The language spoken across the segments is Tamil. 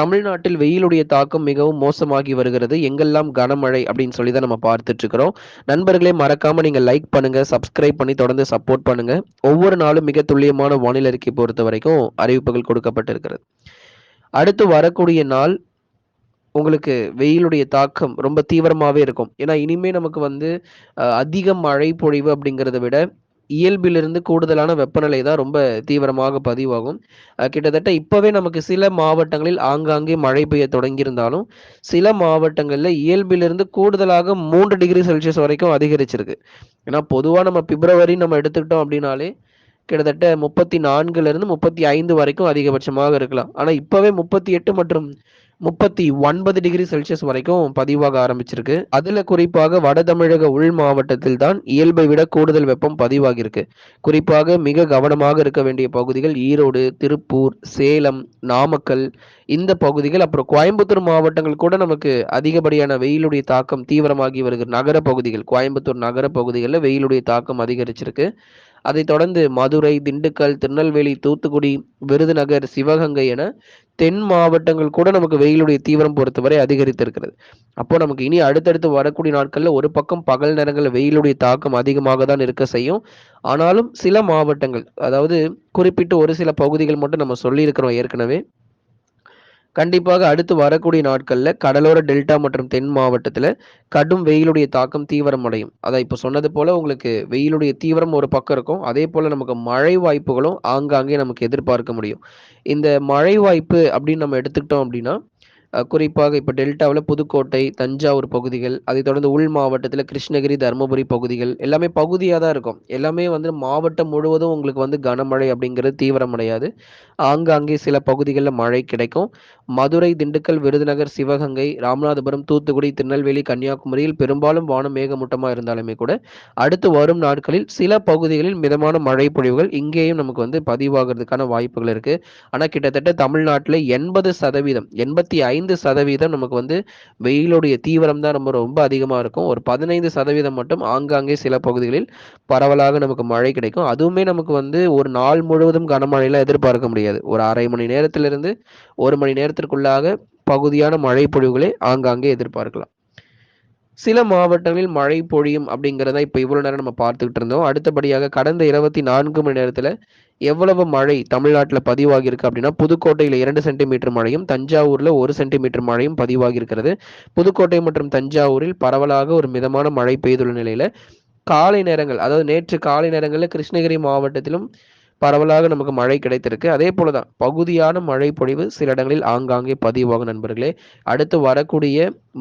தமிழ்நாட்டில் வெயிலுடைய தாக்கம் மிகவும் மோசமாகி வருகிறது. எங்கெல்லாம் கனமழை அப்படின்னு சொல்லி தான் நம்ம பார்த்துட்டு இருக்கிறோம் நண்பர்களே மறக்காம நீங்க லைக் பண்ணுங்க சப்ஸ்கிரைப் பண்ணி தொடர்ந்து சப்போர்ட் பண்ணுங்க. ஒவ்வொரு நாளும் மிக துல்லியமான வானிலை அறிக்கை பொறுத்த வரைக்கும் அறிவிப்புகள் கொடுக்கப்பட்டிருக்கிறது. அடுத்து வரக்கூடிய நாள் உங்களுக்கு வெயிலுடைய தாக்கம் ரொம்ப தீவிரமாகவே இருக்கும். ஏன்னா இனிமே நமக்கு வந்து அதிக மழை பொழிவு அப்படிங்கிறத விட இயல்பிலிருந்து கூடுதலான வெப்பநிலை தான் ரொம்ப தீவிரமாக பதிவாகும். கிட்டத்தட்ட இப்போவே நமக்கு சில மாவட்டங்களில் ஆங்காங்கே மழை பெய்ய தொடங்கியிருந்தாலும் சில மாவட்டங்களில் இயல்பிலிருந்து கூடுதலாக மூன்று டிகிரி செல்சியஸ் வரைக்கும் அதிகரிச்சிருக்கு. ஏன்னா பொதுவாக நம்ம பிப்ரவரி நம்ம எடுத்துக்கிட்டோம் அப்படின்னாலே கிட்டத்தட்ட முப்பத்தி நான்குல இருந்து முப்பத்தி ஐந்து வரைக்கும் அதிகபட்சமாக இருக்கலாம். ஆனால் இப்போவே முப்பத்தி எட்டு மற்றும் முப்பத்தி ஒன்பது டிகிரி செல்சியஸ் வரைக்கும் பதிவாக ஆரம்பிச்சிருக்கு. அதுல குறிப்பாக வட தமிழக உள் மாவட்டத்தில் தான் இயல்பை விட கூடுதல் வெப்பம் பதிவாகியிருக்கு. குறிப்பாக மிக கவனமாக இருக்க வேண்டிய பகுதிகள் ஈரோடு திருப்பூர் சேலம் நாமக்கல் இந்த பகுதிகள். அப்புறம் கோயம்புத்தூர் மாவட்டங்கள் கூட நமக்கு அதிகப்படியான வெயிலுடைய தாக்கம் தீவிரமாகி வருகிற நகர பகுதிகள் கோயம்புத்தூர் நகர பகுதிகளில் வெயிலுடைய தாக்கம் அதிகரிச்சிருக்கு. அதைத் தொடர்ந்து மதுரை திண்டுக்கல் திருநெல்வேலி தூத்துக்குடி விருதுநகர் சிவகங்கை என தென் மாவட்டங்கள் கூட நமக்கு வெயிலுடைய தீவிரம் பொறுத்தவரை அதிகரித்திருக்கிறது. அப்போ நமக்கு இனி அடுத்தடுத்து வரக்கூடிய நாட்களில் ஒரு பக்கம் பகல் நேரங்களில் வெயிலுடைய தாக்கம் அதிகமாக தான் இருக்க செய்யும். ஆனாலும் சில மாவட்டங்கள் அதாவது குறிப்பிட்டு ஒரு சில பகுதிகள் மட்டும் நம்ம சொல்லியிருக்கிறோம் ஏற்கனவே. கண்டிப்பாக அடுத்து வரக்கூடிய நாட்களில் கடலோர டெல்டா மற்றும் தென் மாவட்டத்தில் கடும் வெயிலுடைய தாக்கம் தீவிரமடையும் அதான் இப்போ சொன்னது போல் உங்களுக்கு வெயிலுடைய தீவிரம் ஒரு பக்கம் இருக்கும். அதே போல் நமக்கு மழை வாய்ப்புகளும் ஆங்காங்கே நமக்கு எதிர்பார்க்க முடியும். இந்த மழை வாய்ப்பு அப்படின்னு நம்ம எடுத்துக்கிட்டோம் அப்படின்னா குறிப்பாக இப்போ டெல்டாவில் புதுக்கோட்டை தஞ்சாவூர் பகுதிகள் அதைத் தொடர்ந்து உள் மாவட்டத்தில் கிருஷ்ணகிரி தருமபுரி பகுதிகள் எல்லாமே பகுதியாக தான் இருக்கும். எல்லாமே வந்து மாவட்டம் முழுவதும் உங்களுக்கு வந்து கனமழை அப்படிங்கிறது தீவிரமடையாது. ஆங்காங்கே சில பகுதிகளில் மழை கிடைக்கும். மதுரை திண்டுக்கல் விருதுநகர் சிவகங்கை ராமநாதபுரம் தூத்துக்குடி திருநெல்வேலி கன்னியாகுமரியில் பெரும்பாலும் வானம் மேகமூட்டமாக இருந்தாலுமே கூட அடுத்து வரும் நாட்களில் சில பகுதிகளில் மிதமான மழை பொழிவுகள் இங்கேயும் நமக்கு வந்து பதிவாகிறதுக்கான வாய்ப்புகள் இருக்குது ஆனால் கிட்டத்தட்ட தமிழ்நாட்டில் எண்பது சதவீதம் எண்பத்தி ஐந்து சதவீதம் நமக்கு வந்து வெயிலுடைய தீவிரம் தான் ரொம்ப ரொம்ப அதிகமாக இருக்கும். ஒரு பதினைந்து சதவீதம் மட்டும் ஆங்காங்கே சில பகுதிகளில் பரவலாக நமக்கு மழை கிடைக்கும். அதுவுமே நமக்கு வந்து ஒரு நாள் முழுவதும் கனமழையெல்லாம் எதிர்பார்க்க முடியாது. ஒரு அரை மணி நேரத்திலிருந்து ஒரு மணி நேரத்திற்குள்ளாக பகுதியான மழை பொழிவுகளை ஆங்காங்கே எதிர்பார்க்கலாம். சில மாவட்டங்களில் மழை பொழியும் அப்படிங்கிறத இப்போ இவ்வளோ நேரம் நம்ம பார்த்துக்கிட்டு இருந்தோம். அடுத்தபடியாக கடந்த இருபத்தி நான்கு மணி நேரத்தில் எவ்வளவு மழை தமிழ்நாட்டில் பதிவாகியிருக்கு அப்படின்னா புதுக்கோட்டையில் இரண்டு சென்டிமீட்டர் மழையும் தஞ்சாவூரில் ஒரு சென்டிமீட்டர் மழையும் பதிவாகியிருக்கிறது. புதுக்கோட்டை மற்றும் தஞ்சாவூரில் பரவலாக ஒரு மிதமான மழை பெய்துள்ள நிலையில் காலை நேரங்கள் அதாவது நேற்று காலை நேரங்களில் கிருஷ்ணகிரி மாவட்டத்திலும் பரவலாக நமக்கு மழை கிடைத்திருக்கு. அதே போல தான் பகுதியான மழை பொழிவு சில இடங்களில் ஆங்காங்கே பதிவாகும் நண்பர்களே. அடுத்து வரக்கூடிய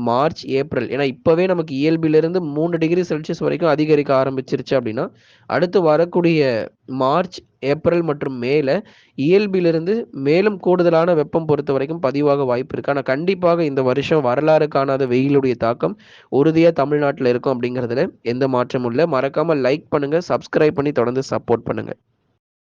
மார்ச் ஏப்ரல் ஏன்னா இப்போவே நமக்கு இயல்பிலிருந்து மூணு டிகிரி செல்சியஸ் வரைக்கும் அதிகரிக்க ஆரம்பிச்சிருச்சு அப்படின்னா அடுத்து வரக்கூடிய மார்ச் ஏப்ரல் மற்றும் மேல இயல்பிலிருந்து மேலும் கூடுதலான வெப்பம் பொறுத்த வரைக்கும் பதிவாக வாய்ப்பு இருக்கு. ஆனால் கண்டிப்பாக இந்த வருஷம் வரலாறு காணாத வெயிலுடைய தாக்கம் உறுதியாக தமிழ்நாட்டில் இருக்கும் அப்படிங்கிறதுல எந்த மாற்றமும் இல்லை. மறக்காமல் லைக் பண்ணுங்கள் சப்ஸ்கிரைப் பண்ணி தொடர்ந்து சப்போர்ட் பண்ணுங்கள்